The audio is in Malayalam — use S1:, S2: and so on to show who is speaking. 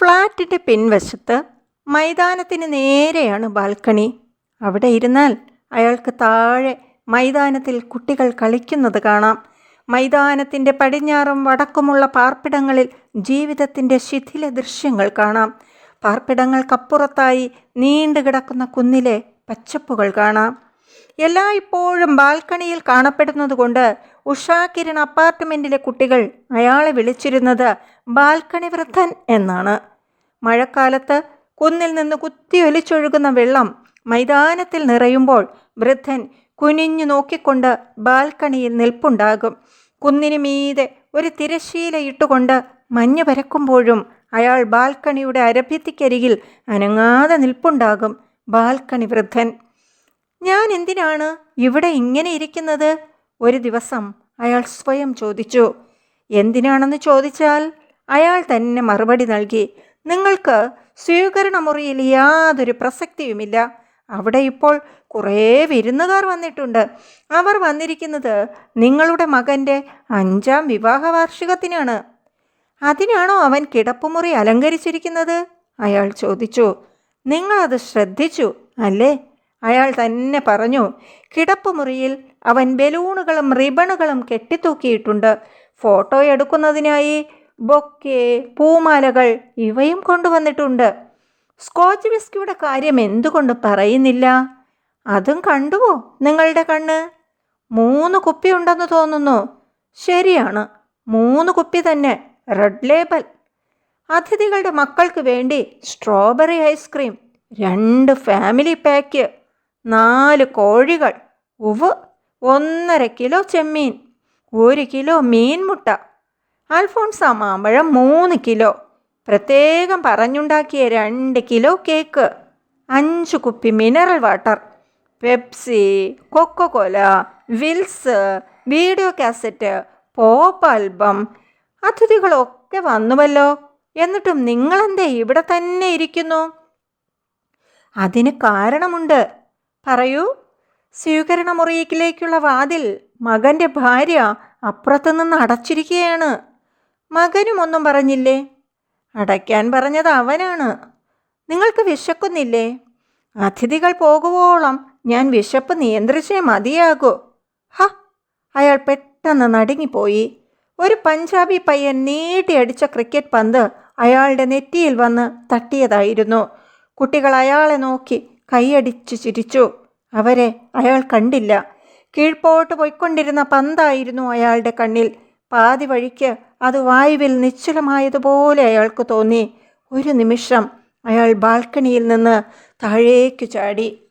S1: ഫ്ലാറ്റിന്റെ പിൻവശത്ത് മൈതാനത്തിന് നേരെയാണ് ബാൽക്കണി. അവിടെ ഇരുന്നാൽ അയാൾക്ക് താഴെ മൈതാനത്തിൽ കുട്ടികൾ കളിക്കുന്നത് കാണാം. മൈതാനത്തിന്റെ പടിഞ്ഞാറും വടക്കുമുള്ള പാർപ്പിടങ്ങളിൽ ജീവിതത്തിന്റെ ശിഥില ദൃശ്യങ്ങൾ കാണാം. പാർപ്പിടങ്ങൾക്കപ്പുറത്തായി നീണ്ടു കിടക്കുന്ന കുന്നിലെ പച്ചപ്പുകൾ കാണാം. എല്ലായ്പ്പോഴും ബാൽക്കണിയിൽ കാണപ്പെടുന്നതുകൊണ്ട് ഉഷാ കിരൺ അപ്പാർട്ട്മെന്റിലെ കുട്ടികൾ അയാളെ വിളിച്ചിരുന്നത് ബാൽക്കണി വൃദ്ധൻ എന്നാണ്. മഴക്കാലത്ത് കുന്നിൽ നിന്ന് കുത്തിയൊലിച്ചൊഴുകുന്ന വെള്ളം മൈതാനത്തിൽ നിറയുമ്പോൾ വൃദ്ധൻ കുനിഞ്ഞു നോക്കിക്കൊണ്ട് ബാൽക്കണിയിൽ നിൽപ്പുണ്ടാകും. കുന്നിന് മീതെ ഒരു തിരശീല ഇട്ടുകൊണ്ട് മഞ്ഞ് പരക്കുമ്പോഴും അയാൾ ബാൽക്കണിയുടെ അരഭ്യത്തിക്കരികിൽ അനങ്ങാതെ നിൽപ്പുണ്ടാകും ബാൽക്കണി വൃദ്ധൻ. ഞാൻ എന്തിനാണ് ഇവിടെ ഇങ്ങനെ ഇരിക്കുന്നത്? ഒരു ദിവസം അയാൾ സ്വയം ചോദിച്ചു. എന്തിനാണെന്ന് ചോദിച്ചാൽ അയാൾ തന്നെ മറുപടി നൽകി. നിങ്ങൾക്ക് സ്വീകരണ മുറിയിൽ യാതൊരു പ്രസക്തിയുമില്ല. അവിടെ ഇപ്പോൾ കുറേ വിരുന്നുകാർ വന്നിട്ടുണ്ട്. അവർ വന്നിരിക്കുന്നത് നിങ്ങളുടെ മകന്റെ അഞ്ചാം വിവാഹ വാർഷികത്തിനാണ് അതിനാണോ അവൻ കിടപ്പുമുറി അലങ്കരിച്ചിരിക്കുന്നത്? അയാൾ ചോദിച്ചു. നിങ്ങളത് ശ്രദ്ധിച്ചു അല്ലേ? അയാൾ തന്നെ പറഞ്ഞു കിടപ്പുമുറിയിൽ അവൻ ബലൂണുകളും റിബണുകളും കെട്ടിത്തൂക്കിയിട്ടുണ്ട്. ഫോട്ടോ എടുക്കുന്നതിനായി ബൊക്കെ പൂമാലകൾ ഇവയും കൊണ്ടുവന്നിട്ടുണ്ട്. സ്കോച്ച് വിസ്കിയുടെ കാര്യം എന്തുകൊണ്ട് പറയുന്നില്ല? അതും കണ്ടുവോ നിങ്ങളുടെ കണ്ണ്? മൂന്ന് കുപ്പി ഉണ്ടെന്ന് തോന്നുന്നു. ശരിയാണ് മൂന്ന് കുപ്പി തന്നെ റെഡ് ലേബൽ. അതിഥികളുടെ മക്കൾക്ക് വേണ്ടി സ്ട്രോബെറി ഐസ്ക്രീം രണ്ട് ഫാമിലി പാക്ക്. നാല് കോഴികൾ. ഉവ് ഒന്നര കിലോ ചെമ്മീൻ. ഒരു കിലോ മീൻമുട്ട അൽഫോൺസ മാമ്പഴം മൂന്ന് കിലോ. പ്രത്യേകം പറഞ്ഞുണ്ടാക്കിയ രണ്ട് കിലോ കേക്ക്. അഞ്ച് കുപ്പി mineral water. Pepsi Coca Cola Wills video cassette pop album. അതിഥികളൊക്കെ വന്നുവല്ലോ. എന്നിട്ടും നിങ്ങളെന്തേ ഇവിടെ തന്നെ ഇരിക്കുന്നു? അതിന് കാരണമുണ്ട്. പറയൂ. സ്വീകരണ മുറിയിലേക്കുള്ള വാതിൽ മകന്റെ ഭാര്യ അപ്പുറത്തുനിന്ന് അടച്ചിരിക്കുകയാണ് മകനും ഒന്നും പറഞ്ഞില്ലേ? അടയ്ക്കാൻ പറഞ്ഞത് അവനാണ്. നിങ്ങൾക്ക് വിശക്കുന്നില്ലേ? അതിഥികൾ പോകുവോളം ഞാൻ വിശപ്പ് നിയന്ത്രിച്ചേ മതിയാകൂ. ഹ! അയാൾ പെട്ടെന്ന് നടുങ്ങിപ്പോയി. ഒരു പഞ്ചാബി പയ്യൻ നീട്ടിയടിച്ച ക്രിക്കറ്റ് പന്ത് അയാളുടെ നെറ്റിയിൽ വന്ന് തട്ടിയതായിരുന്നു. കുട്ടികൾ അയാളെ നോക്കി കൈയടിച്ചു ചിരിച്ചു. അവരെ അയാൾ കണ്ടില്ല. കീഴ്പോട്ട് പോയിക്കൊണ്ടിരുന്ന പന്തായിരുന്നു അയാളുടെ കണ്ണിൽ. പാതി വഴിക്ക് അത് വായുവിൽ നിശ്ചലമായതുപോലെ അയാൾക്ക് തോന്നി. ഒരു നിമിഷം അയാൾ ബാൽക്കണിയിൽ നിന്ന് താഴേക്കു ചാടി.